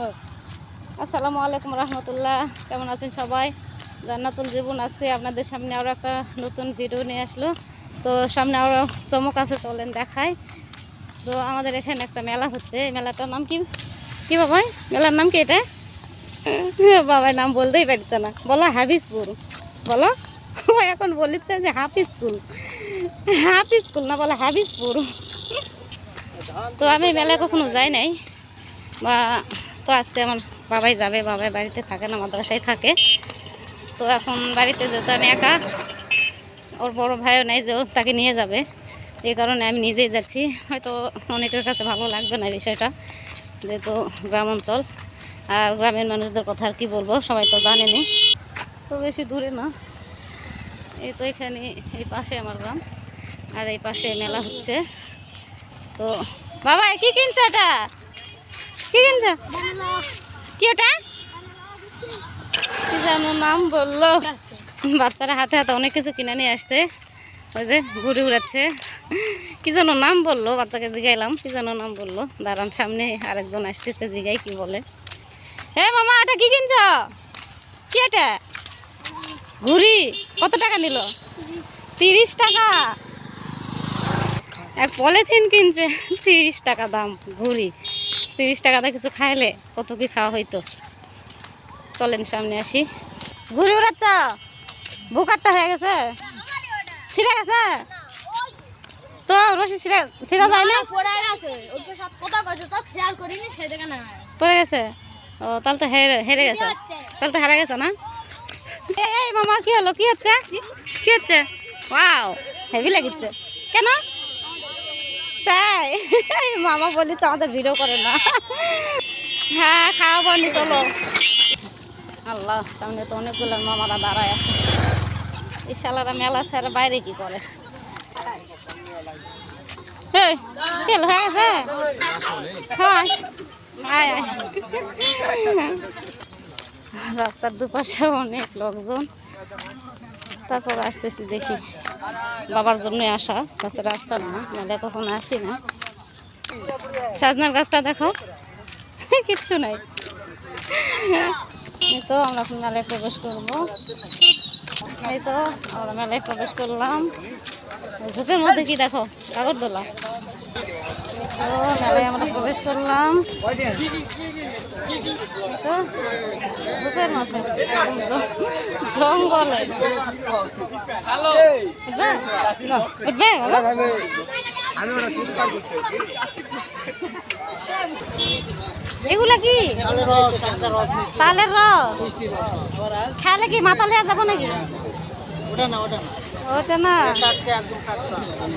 আসসালামু আলাইকুম রহমতুল্লাহ। কেমন আছেন সবাই? জান্নাতুল জীবন আজকে আপনাদের সামনে আরও একটা নতুন ভিডিও নিয়ে আসলো। তো সামনে আরও চমক আছে, চলেন দেখায় তো আমাদের এখানে একটা মেলা হচ্ছে। এই মেলাটার নাম কি? কি বাবাই মেলার নাম কি এটা? বাবাই নাম বলতেই পারছে না। বলো হাফিজপুর বলো? ও এখন বলেছে যে হাফিজ স্কুল। হাফিজ স্কুল না, বলো হাফিজপুর তো আমি মেলায় কখনো যাই নাই। বা তো আজকে আমার বাবাই যাবে, বাবাই বাড়িতে থাকে না, মাদ্রাসায় থাকে। তো এখন বাড়িতে যেহেতু আমি একা, ওর বড় ভাইও নেই, যে তাকে নিয়ে যাবে। এই কারণে আমি নিজেই যাচ্ছি। হয়তো অনেকের কাছে ভালো লাগবে না বিষয়টা, যেহেতু গ্রাম অঞ্চল। আর গ্রামের মানুষদের কথা আর কি বলব, সবাই তো জানেনি। তো বেশি দূরে না। এই তো এখানে, এই পাশে আমার গ্রাম। আর এই পাশে মেলা হচ্ছে। তো বাবা কি কিনছে এটা? কি কি নাম বলল। বাচ্চারা হাতে হাতে অনেক কিছু কিনে নিয়ে আসতে ওই যে ঘুরে উড়াচ্ছে কি যেন নাম বলল, বাচ্চাকে জিগাইলাম। কি যেন নাম বলল। দাঁড়ান, সামনে আরেকজন আসতেছে, জিগাই কি বলে। হে মামা, এটা কি কিনছ? কি এটা? ঘুড়ি। কত টাকা নিল? তিরিশ টাকা। এক পলিথিন কিনছে। তিরিশ টাকা দাম, ঘুড়ি। তিরিশ টাকা টাকাতে কিছু খাইলে কত কি খাওয়া হইতো? চলেন সামনে আসি। ঘুরে উড়াচ্ছ বুকারটা হয়ে গেছে? ছিঁড়ে গেছে? তো রশি ছিঁড়ে ছিঁড়া যায় না? পড়ে গেছে। ও তাহলে তো হেরে হেরে গেছে। তাহলে তো হারা গেছে না? এই, এই মামা কি হলো? কি হচ্ছে? কি হচ্ছে? ওয়াও হেভি লাগিচ্ছে। কেন? তাই মামা মামা তো আমাদের ভিডিও করে না। হ্যাঁ খাওয়া বনি চলো। আল্লাহ, সামনে তো অনেকগুলো মামারা দাঁড়ায় আছে। এই শালারা মেলা স্যার বাইরে কি করে? হয়ে হ্যাঁ আয়। রাস্তার দুপাশে অনেক লোকজন। তারপর আসতেছি দেখি। বাবার জন্যই আসা কাছে রাস্তা না, নাহলে কখনো আসি না। সাজনার গাছটা দেখো, কিচ্ছু নাই। তো আমরা এখন মেলায় প্রবেশ করব। এই তো আমরা মেলায় প্রবেশ করলাম। ঝোপের মধ্যে কি দেখো? কাগরদোলা তো মেলায় আমরা প্রবেশ করলাম। তো ঝোপের মাঝে জঙ্গলে? এগুলা কি? তালের রস? খালে কি মাতাল হয়ে যাব নাকি? ওটা না।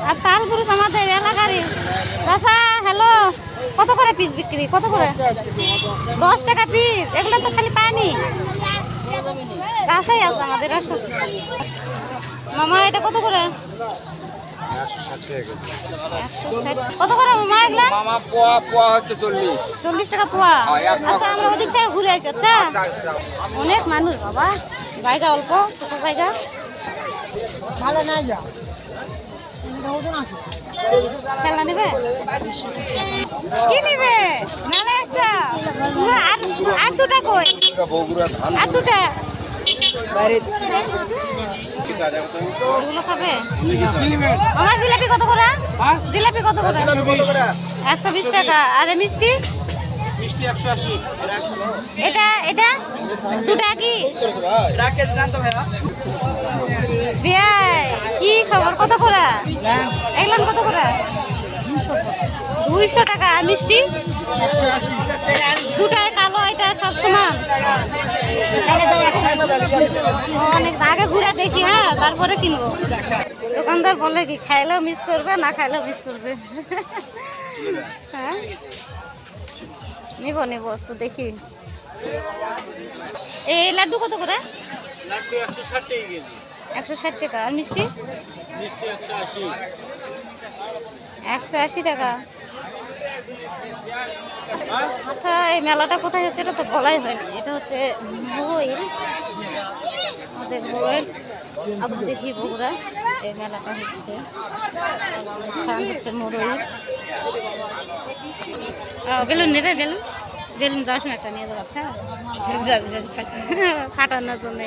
আর তাল পুরুষ আমাদের এলাকারই। চাষা হ্যালো কত করে পিস বিক্রি? কত করে? দশ টাকা পিস এগুলো তো খালি পানি। গাছেই আছে আমাদের আসো মামা এটা কত করে? কত করে মামা এগুলা মামা পোয়া পোয়া হচ্ছে চল্লিশ। চল্লিশ টাকা পোয়া? হ্যাঁ, আচ্ছা আমরা ওদিক থেকে ঘুরে আসি আচ্ছা? অনেক মানুষ বাবা। জায়গা অল্প ছোট জায়গা। খেলনা নেবে? কি নিবে? মেলায় আসছা হ্যাঁ, আর আর দুটা কই? বগুড়া ধান। আর দুটা? বাইরে ওগুলো খাবে? আমার জিলাপি কত করে? জিলাপি কত করে? একশো বিশ। টাকা। আর মিষ্টি? এটা এটা? দুটা কি? খবর? কত করে? এগুলো কত করে? দুইশো টাকা। মিষ্টি? দুটায় কালো এটা সব সমান? অনেক আগে ঘুরে দেখি হ্যাঁ তারপরে কিনবো। দোকানদার বলে কি খাইলেও মিস করবে না খাইলেও মিস করবে? হ্যাঁ। নিব নিব একটু দেখি। এই লাড্ডু কত করে? একশো ষাট টাকা একশো ষাট টাকা। আর মিষ্টি? মিষ্টি একশো আশি। একশো আশি টাকা। আচ্ছা এই মেলাটা কোথায় হচ্ছে এটা তো বলাই হয়নি এটা হচ্ছে মুরইল আমাদের আবার দেখি বগুড়া এই মেলাটা হচ্ছে। স্থান হচ্ছে মুরইল বেলুন নেবে বেলুন? বেলুন যাওয়ার সময় একটা নিয়ে যাব আচ্ছা? ফাটানোর জন্য।